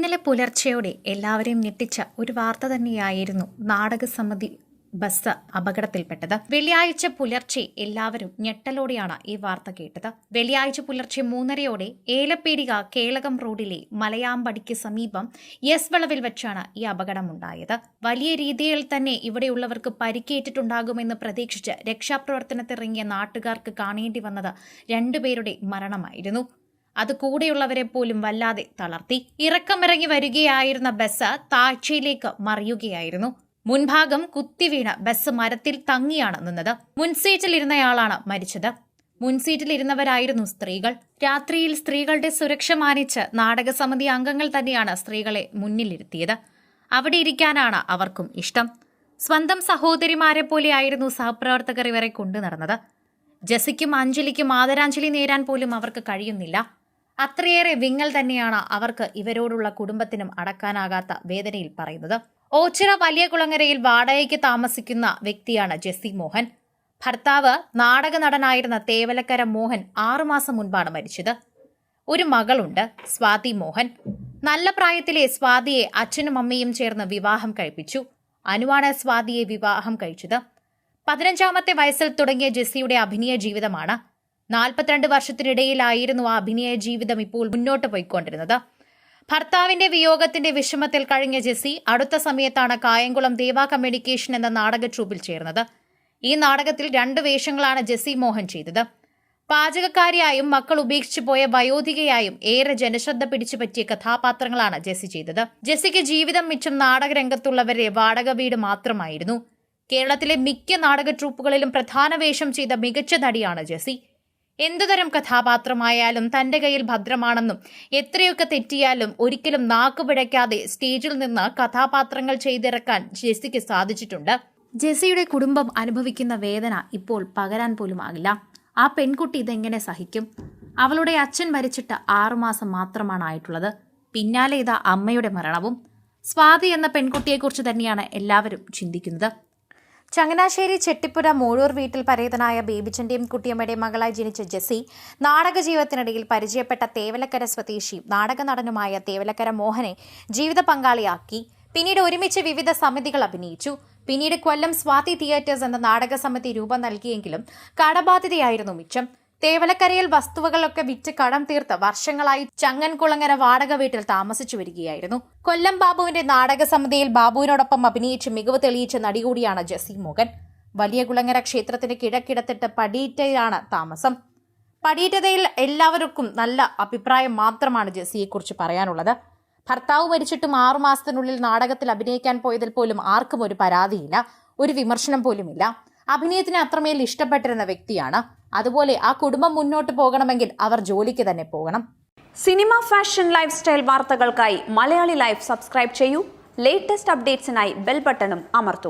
ഇന്നലെ പുലർച്ചെയോടെ എല്ലാവരെയും ഞെട്ടിച്ച ഒരു വാർത്ത തന്നെയായിരുന്നു നാടകസമിതി ബസ് അപകടത്തിൽപ്പെട്ടത്. വെള്ളിയാഴ്ച പുലർച്ചെ എല്ലാവരും ഞെട്ടലോടെയാണ് ഈ വാർത്ത കേട്ടത്. വെള്ളിയാഴ്ച പുലർച്ചെ മൂന്നരയോടെ ഏലപ്പേടിക കേളകം റോഡിലെ മലയാമ്പടിക്ക് സമീപം യെസ് വളവിൽ വെച്ചാണ് ഈ അപകടമുണ്ടായത്. വലിയ രീതിയിൽ തന്നെ ഇവിടെയുള്ളവർക്ക് പരിക്കേറ്റിട്ടുണ്ടാകുമെന്ന് പ്രതീക്ഷിച്ച് രക്ഷാപ്രവർത്തനത്തിറങ്ങിയ നാട്ടുകാർക്ക് കാണേണ്ടി വന്നത് രണ്ടുപേരുടെ മരണമായിരുന്നു. അത് കൂടെയുള്ളവരെ പോലും വല്ലാതെ തളർത്തി. ഇറക്കമിറങ്ങി വരികയായിരുന്ന ബസ് താഴ്ചയിലേക്ക് മറിയുകയായിരുന്നു. മുൻഭാഗം കുത്തിവീണ് ബസ് മരത്തിൽ തങ്ങിയാണ് നിന്നത്. മുൻസീറ്റിലിരുന്നയാളാണ് മരിച്ചത്. മുൻസീറ്റിലിരുന്നവരായിരുന്നു സ്ത്രീകൾ. രാത്രിയിൽ സ്ത്രീകളുടെ സുരക്ഷ മാനിച്ച് നാടകസമിതി അംഗങ്ങൾ തന്നെയാണ് സ്ത്രീകളെ മുന്നിലിരുത്തിയത്. അവിടെ ഇരിക്കാനാണ് അവർക്കും ഇഷ്ടം. സ്വന്തം സഹോദരിമാരെ പോലെയായിരുന്നു സഹപ്രവർത്തകർ ഇവരെ കൊണ്ടു നടന്നത് ജസിക്കും അഞ്ജലിക്കും ആദരാഞ്ജലി നേരാൻ പോലും അവർക്ക് കഴിയുന്നില്ല. അത്രയേറെ വിങ്ങൽ തന്നെയാണ് അവർക്ക് ഇവരോടുള്ള കുടുംബത്തിനും അടക്കാനാകാത്ത വേദനയിൽ പറയുന്നത്. ഓച്ചിറ വലിയ കുളങ്ങരയിൽ വാടകയ്ക്ക് താമസിക്കുന്ന വ്യക്തിയാണ് ജെസ്സി മോഹൻ. ഭർത്താവ് നാടക നടനായിരുന്ന തേവലക്കര മോഹൻ ആറുമാസം മുൻപാണ് മരിച്ചത്. ഒരു മകളുണ്ട് സ്വാതി മോഹൻ. നല്ല പ്രായത്തിലെ സ്വാതിയെ അച്ഛനും അമ്മയും ചേർന്ന് വിവാഹം കഴിപ്പിച്ചു. അനുവാണ് സ്വാതിയെ വിവാഹം കഴിച്ചത്. പതിനഞ്ചാമത്തെ വയസ്സിൽ തുടങ്ങിയ ജെസ്സിയുടെ അഭിനയ ജീവിതമാണ്. നാൽപ്പത്തിരണ്ട് വർഷത്തിനിടയിലായിരുന്നു ആ അഭിനയ ജീവിതം ഇപ്പോൾ മുന്നോട്ട് പോയിക്കൊണ്ടിരുന്നത്. ഭർത്താവിന്റെ വിയോഗത്തിന്റെ വിഷമത്തിൽ കഴിഞ്ഞ ജെസ്സി അടുത്ത സമയത്താണ് കായംകുളം ദേവ കമ്മ്യൂണിക്കേഷൻ എന്ന നാടക ട്രൂപ്പിൽ ചേർന്നത്. ഈ നാടകത്തിൽ രണ്ട് വേഷങ്ങളാണ് ജെസ്സി മോഹൻ ചെയ്തത്. പാചകക്കാരിയായും മക്കൾ ഉപേക്ഷിച്ചു പോയ വയോധികയായും ഏറെ ജനശ്രദ്ധ പിടിച്ചു പറ്റിയ കഥാപാത്രങ്ങളാണ് ജെസ്സി ചെയ്തത്. ജെസ്സിക്ക് ജീവിതം മിച്ചം നാടകരംഗത്തുള്ളവരെ വാടക വീട് മാത്രമായിരുന്നു. കേരളത്തിലെ മിക്ക നാടക ട്രൂപ്പുകളിലും പ്രധാന വേഷം ചെയ്ത മികച്ച നടിയാണ് ജെസ്സി. എന്തുതരം കഥാപാത്രമായാലും തന്റെ കയ്യിൽ ഭദ്രമാണെന്നും എത്രയൊക്കെ തെറ്റിയാലും ഒരിക്കലും നാക്ക് നാക്കുപിഴയ്ക്കാതെ സ്റ്റേജിൽ നിന്ന് കഥാപാത്രങ്ങൾ ചെയ്തിറക്കാൻ ജെസിക്ക് സാധിച്ചിട്ടുണ്ട്. ജെസിയുടെ കുടുംബം അനുഭവിക്കുന്ന വേദന ഇപ്പോൾ പകരാൻ പോലും ആകില്ല ആ പെൺകുട്ടി ഇതെങ്ങനെ സഹിക്കും? അവളുടെ അച്ഛൻ മരിച്ചിട്ട് ആറുമാസം മാത്രമാണ് ആയിട്ടുള്ളത്. പിന്നാലെ ഇതാ അമ്മയുടെ മരണവും. സ്വാതി എന്ന പെൺകുട്ടിയെക്കുറിച്ച് തന്നെയാണ് എല്ലാവരും ചിന്തിക്കുന്നത്. ചങ്ങനാശ്ശേരി ചെട്ടിപ്പുര മൂഴൂർ വീട്ടിൽ പരേതനായ ബേബിച്ചന്റെയും കുട്ടിയമ്മയുടെയും മകളായി ജനിച്ച ജെസ്സി നാടക ജീവിതത്തിനിടയിൽ പരിചയപ്പെട്ട തേവലക്കര സ്വദേശി നാടക നടനുമായ തേവലക്കര മോഹനെ ജീവിത പങ്കാളിയാക്കി. പിന്നീട് ഒരുമിച്ച് വിവിധ സമിതികൾ അഭിനയിച്ചു. പിന്നീട് കൊല്ലം സ്വാതി തിയേറ്റേഴ്സ് എന്ന നാടക സമിതി രൂപം നൽകിയെങ്കിലും കടബാധ്യതയായിരുന്നു മിച്ചം. തേവലക്കരയിൽ വസ്തുവകളൊക്കെ വിറ്റ് കടം തീർത്ത് വർഷങ്ങളായി ചങ്ങൻകുളങ്ങര വാടക വീട്ടിൽ താമസിച്ചു വരികയായിരുന്നു. കൊല്ലം ബാബുവിന്റെ നാടക സമിതിയിൽ ബാബുവിനോടൊപ്പം അഭിനയിച്ച് മികവ് തെളിയിച്ച നടി കൂടിയാണ് ജസി മോഹൻ വലിയ കുളങ്ങര ക്ഷേത്രത്തിന് കിഴക്കിടത്തിട്ട് പടിയിറ്റയിലാണ് താമസം. പടിയിറ്റതയിൽ എല്ലാവർക്കും നല്ല അഭിപ്രായം മാത്രമാണ് ജെസ്സിയെക്കുറിച്ച് പറയാനുള്ളത്. ഭർത്താവ് മരിച്ചിട്ടും ആറുമാസത്തിനുള്ളിൽ നാടകത്തിൽ അഭിനയിക്കാൻ പോയതിൽ പോലും ആർക്കും ഒരു പരാതിയില്ല ഒരു വിമർശനം പോലുമില്ല. അഭിനയത്തിന് അത്രമേൽ ഇഷ്ടപ്പെട്ടിരുന്ന വ്യക്തിയാണ്. അതുപോലെ ആ കുടുംബം മുന്നോട്ട് പോകണമെങ്കിൽ അവർ ജോലിക്ക് തന്നെ പോകണം. സിനിമ ഫാഷൻ ലൈഫ് സ്റ്റൈൽ വാർത്തകൾക്കായി മലയാളി ലൈഫ് സബ്സ്ക്രൈബ് ചെയ്യൂ. ലേറ്റസ്റ്റ് അപ്ഡേറ്റ്സിനായി ബെൽ ബട്ടണും അമർത്തും.